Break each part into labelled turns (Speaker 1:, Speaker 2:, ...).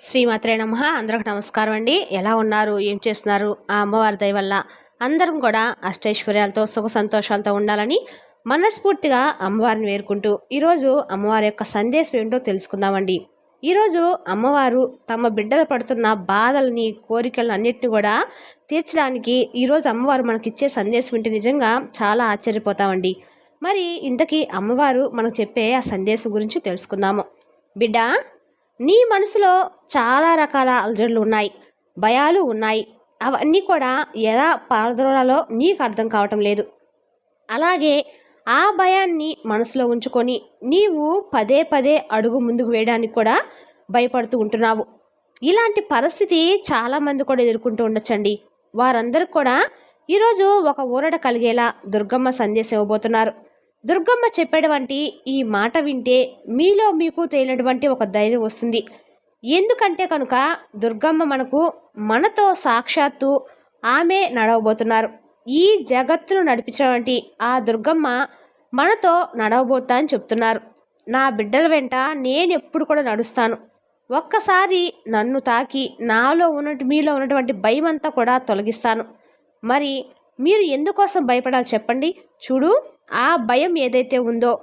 Speaker 1: శ్రీమాత్రే నమ. అందరికి నమస్కారం అండి. ఎలా ఉన్నారు? ఏం చేస్తున్నారు? ఆ అమ్మవారి దయ వల్ల అందరం కూడా అష్టైశ్వర్యాలతో సుఖ సంతోషాలతో ఉండాలని మనస్ఫూర్తిగా అమ్మవారిని వేరుకుంటూ ఈరోజు అమ్మవారి యొక్క సందేశం ఏంటో తెలుసుకుందామండి. ఈరోజు అమ్మవారు తమ బిడ్డలు పడుతున్న బాధల్ని కోరికలను అన్నిటిని కూడా తీర్చడానికి ఈరోజు అమ్మవారు మనకిచ్చే సందేశం ఏంటి నిజంగా చాలా ఆశ్చర్యపోతామండి. మరి ఇంతకీ అమ్మవారు మనకు చెప్పే ఆ సందేశం గురించి తెలుసుకుందాము. బిడ్డ నీ మనసులో చాలా రకాల అలజడులు ఉన్నాయి భయాలు ఉన్నాయి. అవన్నీ కూడా ఎలా పాల్గొనాలో నీకు అర్థం కావటం లేదు. అలాగే ఆ భయాన్ని మనసులో ఉంచుకొని నీవు పదే పదే అడుగు ముందుకు వేయడానికి కూడా భయపడుతూ ఉంటున్నావు. ఇలాంటి పరిస్థితి చాలామంది కూడా ఎదుర్కొంటూ ఉండొచ్చండి. వారందరూ కూడా ఈరోజు ఒక ఊరట కలిగేలా దుర్గమ్మ సందేశం ఇవ్వబోతున్నారు. దుర్గమ్మ చెప్పేటువంటి ఈ మాట వింటే మీలో మీకు తేలినటువంటి ఒక ధైర్యం వస్తుంది. ఎందుకంటే కనుక దుర్గమ్మ మనకు మనతో సాక్షాత్తు ఆమె నడవబోతున్నారు. ఈ జగత్తును నడిపించినటువంటి ఆ దుర్గమ్మ మనతో నడవబోతా అని చెప్తున్నారు. నా బిడ్డల వెంట నేను ఎప్పుడు కూడా నడుస్తాను. ఒక్కసారి నన్ను తాకి నాలో ఉన్నట్టు మీలో ఉన్నటువంటి భయం అంతా కూడా తొలగిస్తాను. మరి మీరు ఎందుకోసం భయపడాలి చెప్పండి. చూడు ఆ భయం ఏదైతే ఉందో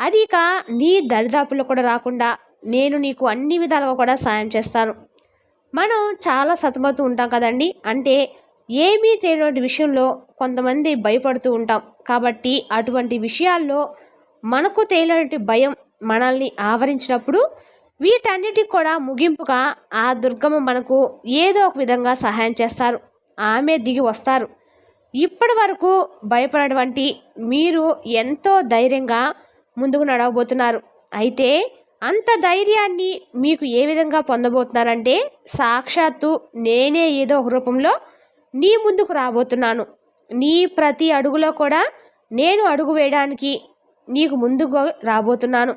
Speaker 1: అది ఇక నీ దరిదాపులు కూడా రాకుండా నేను నీకు అన్ని విధాలుగా కూడా సాయం చేస్తాను. మనం చాలా సతమవుతూ ఉంటాం కదండి. అంటే ఏమీ తెలియని విషయంలో కొంతమంది భయపడుతూ ఉంటాం. కాబట్టి అటువంటి విషయాల్లో మనకు తేలినటువంటి భయం మనల్ని ఆవరించినప్పుడు వీటన్నిటికి కూడా ముగింపుగా ఆ దుర్గమ్మ మనకు ఏదో ఒక విధంగా సహాయం చేస్తారు. ఆమె దిగి వస్తారు. ఇప్పటి వరకు భయపడటువంటి మీరు ఎంతో ధైర్యంగా ముందుకు నడవబోతున్నారు. అయితే అంత ధైర్యాన్ని మీకు ఏ విధంగా పొందబోతున్నారంటే సాక్షాత్తు నేనే ఏదో ఒక రూపంలో నీ ముందుకు రాబోతున్నాను. నీ ప్రతి అడుగులో కూడా నేను అడుగు వేయడానికి నీకు ముందుకు రాబోతున్నాను.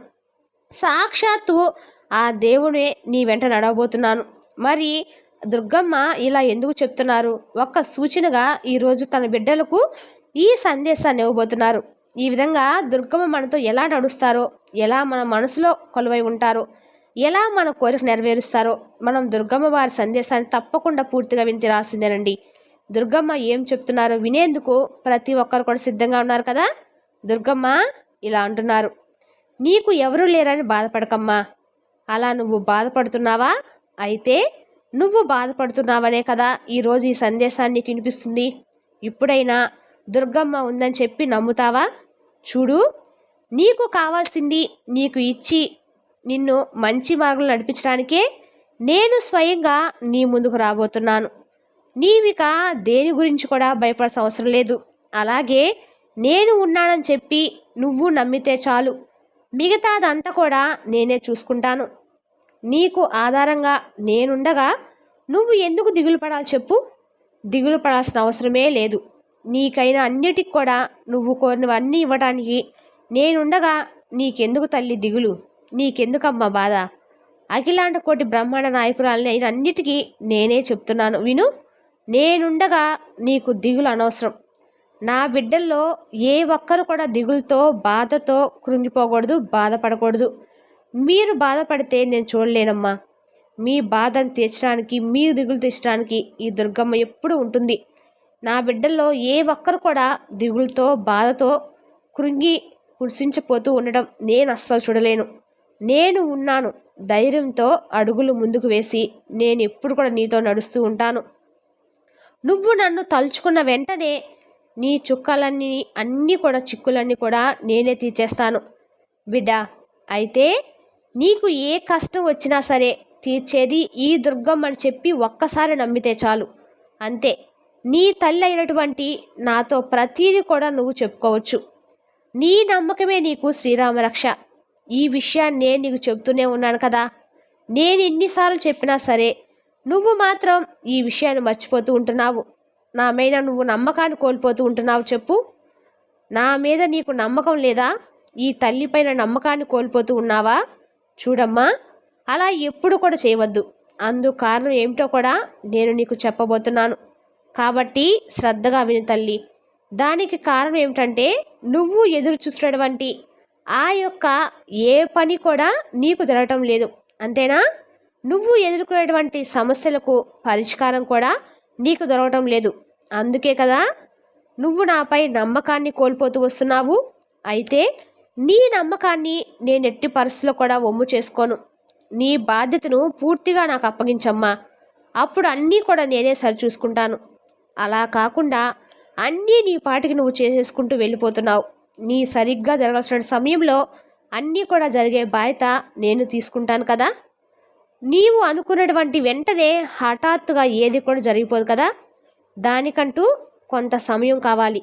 Speaker 1: సాక్షాత్తు ఆ దేవుడే నీ వెంట నడవబోతున్నాను. మరి దుర్గమ్మ ఇలా ఎందుకు చెప్తున్నారు? ఒక్క సూచనగా ఈరోజు తన బిడ్డలకు ఈ సందేశాన్ని ఇవ్వబోతున్నారు. ఈ విధంగా దుర్గమ్మ మనతో ఎలా నడుస్తారో ఎలా మన మనసులో కొలువై ఉంటారో ఎలా మన కోరిక నెరవేరుస్తారో మనం దుర్గమ్మ వారి సందేశాన్ని తప్పకుండా పూర్తిగా విని రాసిందేనండి. దుర్గమ్మ ఏం చెప్తున్నారో వినేందుకు ప్రతి ఒక్కరు కూడా సిద్ధంగా ఉన్నారు కదా? దుర్గమ్మ ఇలా అంటున్నారు. నీకు ఎవరూ లేరని బాధపడకమ్మా. అలా నువ్వు బాధపడుతున్నావా? అయితే నువ్వు బాధపడుతున్నావనే కదా ఈరోజు ఈ సందేశాన్ని నీకు వినిపిస్తుంది? ఇప్పుడైనా దుర్గమ్మ ఉందని చెప్పి నమ్ముతావా? చూడు నీకు కావాల్సింది నీకు ఇచ్చి నిన్ను మంచి మార్గంలో నడిపించడానికే నేను స్వయంగా నీ ముందుకు రాబోతున్నాను. నీవిక దేని గురించి కూడా భయపడాల్సిన అవసరం లేదు. అలాగే నేను ఉన్నానని చెప్పి నువ్వు నమ్మితే చాలు. మిగతాదంతా కూడా నేనే చూసుకుంటాను. నీకు ఆధారంగా నేనుండగా నువ్వు ఎందుకు దిగులు పడాలి చెప్పు? దిగులు పడాల్సిన అవసరమే లేదు. నీకైనా అన్నిటికి కూడా నువ్వు కోరినవన్నీ ఇవ్వడానికి నేనుండగా నీకెందుకు తల్లి దిగులు? నీకెందుకమ్మా బాధ? అఖిలాండ కోటి బ్రహ్మాండ నాయకురాలని అయిన అన్నిటికీ నేనే చెప్తున్నాను. విను నేనుండగా నీకు దిగులు అనవసరం. నా బిడ్డల్లో ఏ ఒక్కరు కూడా దిగులతో బాధతో కృంగిపోకూడదు బాధపడకూడదు. మీరు బాధపడితే నేను చూడలేనమ్మా. మీ బాధను తీర్చడానికి మీ దిగులు తీర్చడానికి ఈ దుర్గమ్మ ఎప్పుడు ఉంటుంది. నా బిడ్డల్లో ఏ ఒక్కరు కూడా దిగులతో బాధతో కృంగి కుర్సించిపోతూ ఉండడం నేను అస్సలు చూడలేను. నేను ఉన్నాను. ధైర్యంతో అడుగులు ముందుకు వేసి నేను ఎప్పుడు కూడా నీతో నడుస్తూ ఉంటాను. నువ్వు నన్ను తలుచుకున్న వెంటనే నీ చుక్కలన్నీ అన్నీ కూడా చిక్కులన్నీ కూడా నేనే తీర్చేస్తాను. బిడ్డ అయితే నీకు ఏ కష్టం వచ్చినా సరే తీర్చేది ఈ దుర్గమ్మ అని చెప్పి ఒక్కసారి నమ్మితే చాలు. అంతే. నీ తల్లి అయినటువంటి నాతో ప్రతీది కూడా నువ్వు చెప్పుకోవచ్చు. నీ నమ్మకమే నీకు శ్రీరామరక్ష ఈ విషయాన్ని నేను నీకు చెప్తూనే ఉన్నాను కదా. నేను ఎన్నిసార్లు చెప్పినా సరే నువ్వు మాత్రం ఈ విషయాన్ని మర్చిపోతూ ఉంటున్నావు. నా మీద నువ్వు నమ్మకాన్ని కోల్పోతూ ఉంటున్నావు చెప్పు. నా మీద నీకు నమ్మకం లేదా? ఈ తల్లిపైన నమ్మకాన్ని కోల్పోతూ ఉన్నావా? చూడమ్మా అలా ఎప్పుడు కూడా చేయవద్దు. అందు కారణం ఏమిటో కూడా నేను నీకు చెప్పబోతున్నాను. కాబట్టి శ్రద్ధగా విను తల్లి. దానికి కారణం ఏమిటంటే నువ్వు ఎదురు చూసినటువంటి ఆ యొక్క ఏ పని కూడా నీకు జరగటం లేదు. అంతేనా? నువ్వు ఎదుర్కొనేటువంటి సమస్యలకు పరిష్కారం కూడా నీకు దొరకటం లేదు. అందుకే కదా నువ్వు నాపై నమ్మకాన్ని కోల్పోతూ వస్తున్నావు. అయితే నీ నమ్మకాన్ని నేను ఎట్టి పరిస్థితుల్లో కూడా ఒమ్ము చేసుకోను. నీ బాధ్యతను పూర్తిగా నాకు అప్పగించమ్మా. అప్పుడు అన్నీ కూడా నేనే సరి చూసుకుంటాను అలా కాకుండా అన్నీ నీ పాటికి నువ్వు చేసేసుకుంటూ వెళ్ళిపోతున్నావు. నీ సరిగ్గా జరగాల్సిన సమయంలో అన్నీ కూడా జరిగే బాధ్యత నేను తీసుకుంటాను కదా? నీవు అనుకున్నటువంటి వెంటనే హఠాత్తుగా ఏది కూడా జరిగిపోదు కదా? దానికంటూ కొంత సమయం కావాలి.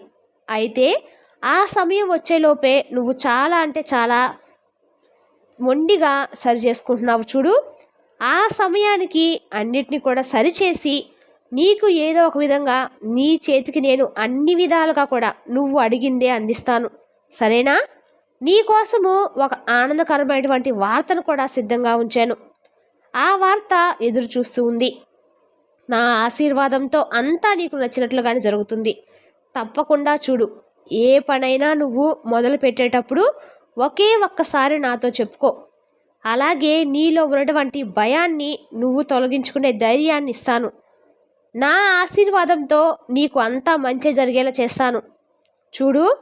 Speaker 1: అయితే ఆ సమయం వచ్చేలోపే నువ్వు చాలా అంటే చాలా మొండిగా సరి చేసుకుంటున్నావు చూడు. ఆ సమయానికి అన్నిటిని కూడా సరిచేసి నీకు ఏదో ఒక విధంగా నీ చేతికి నేను అన్ని విధాలుగా కూడా నువ్వు అడిగిందే అందిస్తాను. సరేనా? నీకోసము ఒక ఆనందకరమైనటువంటి వార్తను కూడా సిద్ధంగా ఉంచాను. ఆ వార్త ఎదురు చూస్తూ ఉంది. నా ఆశీర్వాదంతో అంతా నీకు నచ్చినట్లుగానే జరుగుతుంది. తప్పకుండా చూడు. ఏ పనైనా నువ్వు మొదలు పెట్టేటప్పుడు ఒకే ఒక్కసారి నాతో చెప్పుకో. అలాగే నీలో ఉన్నటువంటి భయాన్ని నువ్వు తొలగించుకునే ధైర్యాన్ని ఇస్తాను. నా ఆశీర్వాదంతో నీకు అంతా మంచి జరిగేలా చేస్తాను. చూడు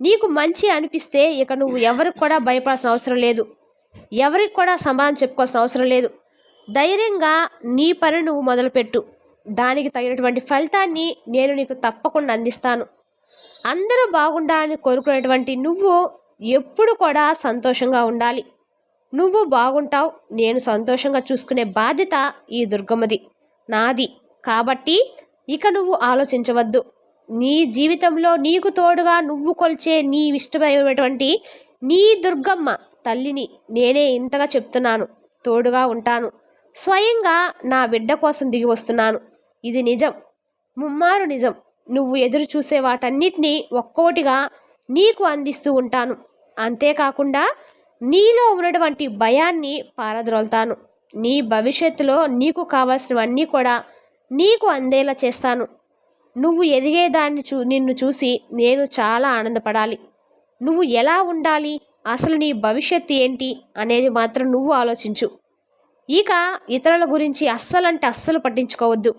Speaker 1: నీకు మంచి అనిపిస్తే ఇక నువ్వు ఎవరికి కూడా భయపడాల్సిన అవసరం లేదు. ఎవరికి కూడా సమాధానం చెప్పుకోవాల్సిన అవసరం లేదు. ధైర్యంగా నీ పని నువ్వు మొదలుపెట్టు. దానికి తగినటువంటి ఫలితాన్ని నేను నీకు తప్పకుండా అందిస్తాను. అందరూ బాగుండాలని కోరుకునేటువంటి నువ్వు ఎప్పుడు కూడా సంతోషంగా ఉండాలి. నువ్వు బాగుంటావు నేను సంతోషంగా చూసుకునే బాధ్యత ఈ దుర్గమ్మది నాది. కాబట్టి ఇక నువ్వు ఆలోచించవద్దు. నీ జీవితంలో నీకు తోడుగా నువ్వు కొల్చే నీ ఇష్టమైనటువంటి నీ దుర్గమ్మ తల్లిని నేనే ఇంతగా చెప్తున్నాను. తోడుగా ఉంటాను. స్వయంగా నా బిడ్డ కోసం దిగి వస్తున్నాను. ఇది నిజం. ముమ్మారు నిజం. నువ్వు ఎదురు చూసే వాటన్నిటినీ ఒక్కోటిగా నీకు అందిస్తూ ఉంటాను. అంతేకాకుండా నీలో ఉన్నటువంటి భయాన్ని పారద్రోలుతాను. నీ భవిష్యత్తులో నీకు కావాల్సినవన్నీ కూడా నీకు అందేలా చేస్తాను. నువ్వు ఎదిగేదాన్ని చూ నిన్ను చూసి నేను చాలా ఆనందపడాలి. నువ్వు ఎలా ఉండాలి? అసలు నీ భవిష్యత్తు ఏంటి? అనేది మాత్రం నువ్వు ఆలోచించు. ఇక ఇతరుల గురించి అస్సలంటే అస్సలు పట్టించుకోవద్దు.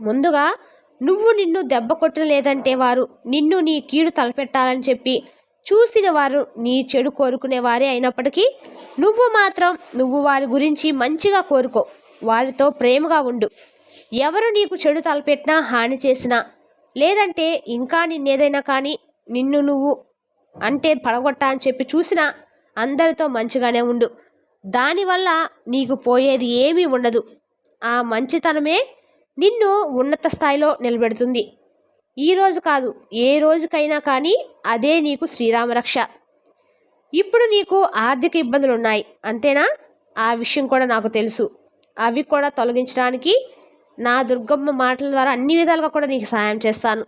Speaker 1: ముందుగా నువ్వు నిన్ను దెబ్బ కొట్టలేదంటే వారు నిన్ను నీ కీడు తలపెట్టాలని చెప్పి చూసిన వారు నీ చెడు కోరుకునేవారే అయినప్పటికీ నువ్వు మాత్రం నువ్వు వారి గురించి మంచిగా కోరుకో. వారితో ప్రేమగా ఉండు. ఎవరు నీకు చెడు తలపెట్టినా హాని చేసినా లేదంటే ఇంకా నిన్నేదైనా కానీ నిన్ను నువ్వు అంటే పడగొట్టా అని చెప్పి చూసినా అందరితో మంచిగానే ఉండు. దానివల్ల నీకు పోయేది ఏమీ ఉండదు. ఆ మంచితనమే నిన్ను ఉన్నత స్థాయిలో నిలబెడుతుంది. ఈ రోజు కాదు ఏ రోజుకైనా కానీ అదే నీకు శ్రీరామరక్ష ఇప్పుడు నీకు ఆర్థిక ఇబ్బందులు ఉన్నాయి అంతేనా? ఆ విషయం కూడా నాకు తెలుసు. అవి కూడా తొలగించడానికి నా దుర్గమ్మ మాటల ద్వారా అన్ని విధాలుగా కూడా నీకు సహాయం చేస్తాను.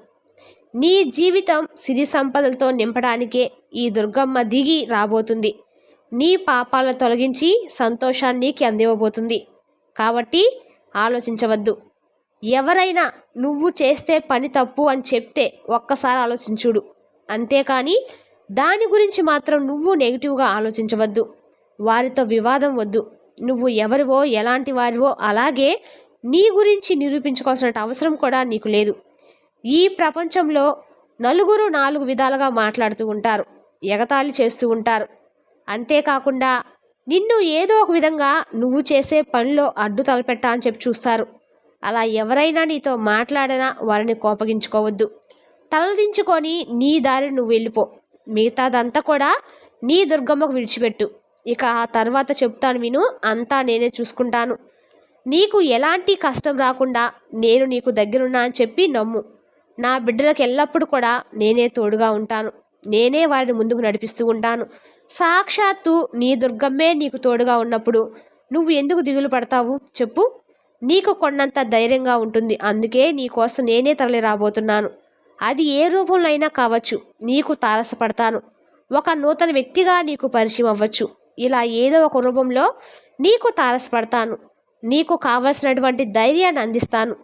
Speaker 1: నీ జీవితం సిరి సంపదలతో నింపడానికే ఈ దుర్గమ్మ దిగి రాబోతుంది. నీ పాపాలను తొలగించి సంతోషాన్ని నీకు అందివ్వబోతుంది. కాబట్టి ఆలోచించవద్దు. ఎవరైనా నువ్వు చేస్తే పని తప్పు అని చెప్తే ఒక్కసారి ఆలోచించుడు. అంతేకాని దాని గురించి మాత్రం నువ్వు నెగిటివ్గా ఆలోచించవద్దు. వారితో వివాదం వద్దు. నువ్వు ఎవరివో ఎలాంటి వారివో అలాగే నీ గురించి నిరూపించుకోవాల్సిన అవసరం కూడా నీకు లేదు. ఈ ప్రపంచంలో నలుగురు నాలుగు విధాలుగా మాట్లాడుతూ ఉంటారు ఎగతాళి చేస్తూ ఉంటారు. అంతేకాకుండా నిన్ను ఏదో ఒక విధంగా నువ్వు చేసే పనిలో అడ్డు తలపెట్టా అని చెప్పి చూస్తారు. అలా ఎవరైనా నీతో మాట్లాడినా వారిని కోపగించుకోవద్దు. తలదించుకొని నీ దారి నువ్వు వెళ్ళిపో. మిగతాదంతా కూడా నీ దుర్గమ్మకు విడిచిపెట్టు. ఇక ఆ తర్వాత చెప్తాను విను అంతా నేనే చూసుకుంటాను. నీకు ఎలాంటి కష్టం రాకుండా నేను నీకు దగ్గరున్నా అని చెప్పి నమ్ము. నా బిడ్డలకు ఎల్లప్పుడూ కూడా నేనే తోడుగా ఉంటాను. నేనే వారిని ముందుకు నడిపిస్తూ ఉంటాను. సాక్షాత్తు నీ దుర్గమ్మే నీకు తోడుగా ఉన్నప్పుడు నువ్వు ఎందుకు దిగులు పడతావు? చెప్పు. నీకు కొన్నంత ధైర్యంగా ఉంటుంది. అందుకే నీకోసం నేనే తరలి రాబోతున్నాను అది ఏ రూపంలో అయినా కావచ్చు. నీకు తారసపడతాను. ఒక నూతన వ్యక్తిగా నీకు పరిచయం అవ్వచ్చు. ఇలా ఏదో ఒక రూపంలో నీకు తారసపడతాను. నీకు కావలసినటువంటి ధైర్యాన్ని అందిస్తాను.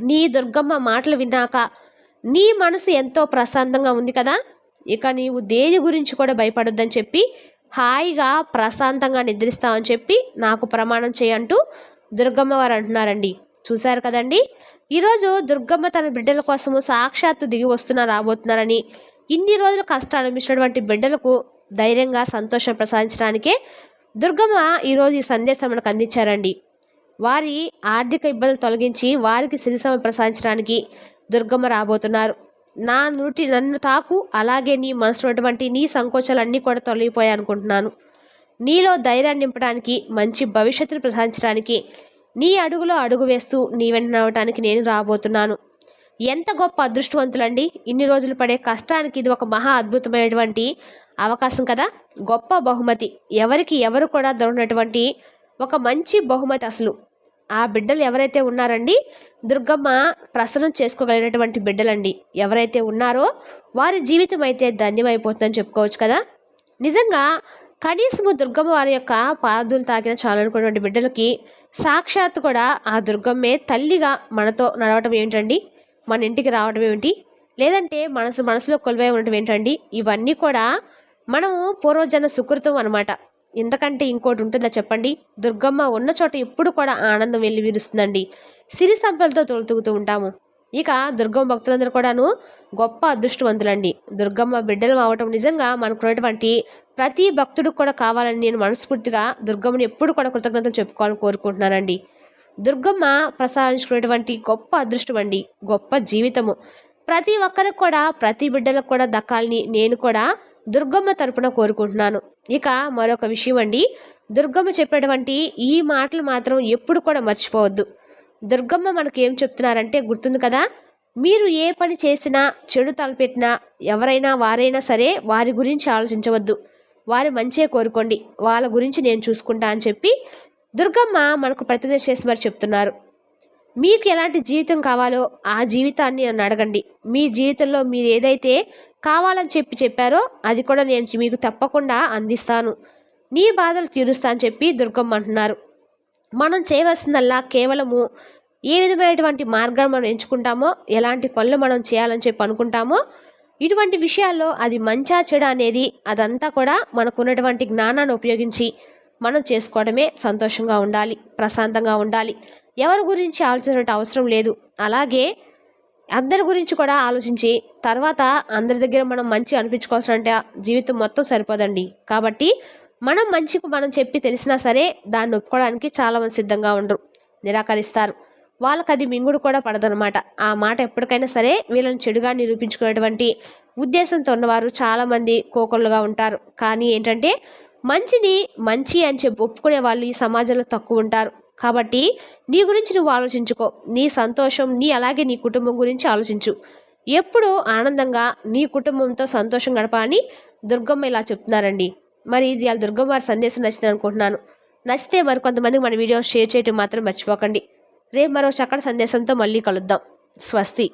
Speaker 1: నీ దుర్గమ్మ మాటలు విన్నాక నీ మనసు ఎంతో ప్రశాంతంగా ఉంది కదా? ఇక నీవు దేని గురించి కూడా భయపడొద్దని చెప్పి హాయిగా ప్రశాంతంగా నిద్రిస్తావని చెప్పి నాకు ప్రమాణం చేయంటూ దుర్గమ్మ వారు అంటున్నారండి. చూశారు కదండి? ఈరోజు దుర్గమ్మ తన బిడ్డల కోసము సాక్షాత్తు దిగి వస్తున్న రాబోతున్నారని ఇన్ని రోజులు కష్టాలు అనిపించినటువంటి బిడ్డలకు ధైర్యంగా సంతోషం ప్రసాదించడానికే దుర్గమ్మ ఈరోజు ఈ సందేశం మనకు అందించారండి. వారి ఆర్థిక ఇబ్బందులు తొలగించి వారికి సిరిసమ ప్రసాదించడానికి దుర్గమ్మ రాబోతున్నారు. నా నుటి నన్ను తాకు అలాగే నీ మనసులో నీ సంకోచాలన్నీ కూడా తొలగిపోయాయి అనుకుంటున్నాను నీలో ధైర్యాన్ని నింపడానికి మంచి భవిష్యత్తును ప్రసాదించడానికి నీ అడుగులో అడుగు వేస్తూ నీ వెంట నడవటానికి నేను రాబోతున్నాను. ఎంత గొప్ప అదృష్టవంతులండి. ఇన్ని రోజులు పడే కష్టానికి ఇది ఒక మహా అద్భుతమైనటువంటి అవకాశం కదా. గొప్ప బహుమతి. ఎవరికి ఎవరు కూడా దొరికినటువంటి ఒక మంచి బహుమతి అసలు. ఆ బిడ్డలు ఎవరైతే ఉన్నారండి దుర్గమ్మ ప్రసన్నం చేసుకోగలిగినటువంటి బిడ్డలండి. ఎవరైతే ఉన్నారో వారి జీవితం అయితే ధన్యమైపోతుందని చెప్పుకోవచ్చు కదా. నిజంగా కనీసము దుర్గమ్మ వారి యొక్క పాదులు తాకిన చాలనుకున్నటువంటి బిడ్డలకి సాక్షాత్ కూడా ఆ దుర్గమ్మే తల్లిగా మనతో నడవటం ఏమిటండి? మన ఇంటికి రావడం ఏమిటి? లేదంటే మనసు మనసులో కొలువై ఉండటం ఏంటండి ఇవన్నీ కూడా మనము పూర్వజన సుకృతం అనమాట ఇంతకంటే ఇంకోటి ఉంటుందా చెప్పండి? దుర్గమ్మ ఉన్న చోట ఎప్పుడు కూడా ఆనందం వెళ్ళి విరుస్తుందండి. సిరి సంపలతో తొలుతుగుతూ ఉంటాము. ఇక దుర్గమ్మ భక్తులందరూ కూడాను గొప్ప అదృష్టవంతులండి. దుర్గమ్మ బిడ్డలు అవటం నిజంగా మనకున్నటువంటి ప్రతి భక్తుడికి కూడా కావాలని నేను మనస్ఫూర్తిగా దుర్గమ్మని ఎప్పుడు కూడా కృతజ్ఞతలు చెప్పుకోవాలని కోరుకుంటున్నానండి. దుర్గమ్మ ప్రసాదించుకునేటువంటి గొప్ప అదృష్టం అండి గొప్ప జీవితము. ప్రతి ఒక్కరికి కూడా ప్రతి బిడ్డలకు కూడా దక్కాలని నేను కూడా దుర్గమ్మ తరపున కోరుకుంటున్నాను. ఇక మరొక విషయం అండి దుర్గమ్మ చెప్పేటువంటి ఈ మాటలు మాత్రం ఎప్పుడు కూడా మర్చిపోవద్దు. దుర్గమ్మ మనకు ఏం చెప్తున్నారంటే గుర్తుంది కదా? మీరు ఏ పని చేసినా చెడు తలపెట్టినా ఎవరైనా వారైనా సరే వారి గురించి ఆలోచించవద్దు. వారి మంచే కోరుకోండి. వాళ్ళ గురించి నేను చూసుకుంటా అని చెప్పి దుర్గమ్మ మనకు ప్రతిజ్ఞ చేసి మరి చెప్తున్నారు. మీకు ఎలాంటి జీవితం కావాలో ఆ జీవితాన్ని నన్ను అడగండి. మీ జీవితంలో మీరు ఏదైతే కావాలని చెప్పి చెప్పారో అది కూడా నేను మీకు తప్పకుండా అందిస్తాను. నీ బాధలు తీరుస్తా అని చెప్పి దుర్గమ్మ అంటున్నారు. మనం చేయవలసిందల్లా కేవలము ఏ విధమైనటువంటి మార్గాన్ని మనం ఎంచుకుంటామో ఎలాంటి పనులు మనం చేయాలని చెప్పి అనుకుంటామో ఇటువంటి విషయాల్లో అది మంచా చెడ అనేది అదంతా కూడా మనకు ఉన్నటువంటి జ్ఞానాన్ని ఉపయోగించి మనం చేసుకోవడమే సంతోషంగా ఉండాలి ప్రశాంతంగా ఉండాలి. ఎవరి గురించి ఆలోచించే అవసరం లేదు. అలాగే అందరి గురించి కూడా ఆలోచించి తర్వాత అందరి దగ్గర మనం మంచి అనిపించుకోవాల్సిన జీవితం మొత్తం సరిపోదండి. కాబట్టి మనం మంచికి మనం చెప్పి తెలిసినా సరే దాన్ని ఒప్పుకోవడానికి చాలామంది సిద్ధంగా ఉండరు నిరాకరిస్తారు. వాళ్ళకి అది మింగుడు కూడా పడదనమాట ఆ మాట ఎప్పటికైనా సరే వీళ్ళని చెడుగా నిరూపించుకునేటువంటి ఉద్దేశంతో ఉన్నవారు చాలామంది కోకొల్లుగా ఉంటారు. కానీ ఏంటంటే మంచిని మంచి అని చెప్పి ఒప్పుకునే వాళ్ళు ఈ సమాజంలో తక్కువ ఉంటారు. కాబట్టి నీ గురించి నువ్వు ఆలోచించుకో నీ సంతోషం నీ అలాగే నీ కుటుంబం గురించి ఆలోచించు. ఎప్పుడు ఆనందంగా నీ కుటుంబంతో సంతోషం గడపాలని దుర్గమ్మ ఇలా చెప్తున్నారండి. మరి ఇది ఆ దుర్గమ్మవారి సందేశం నచ్చింది అనుకుంటున్నాను. నచ్చితే మరి కొంతమందికి మన వీడియో షేర్ చేయటం మాత్రం మర్చిపోకండి. రేపు మరో చక్కటి సందేశంతో మళ్ళీ కలుద్దాం. స్వస్తి.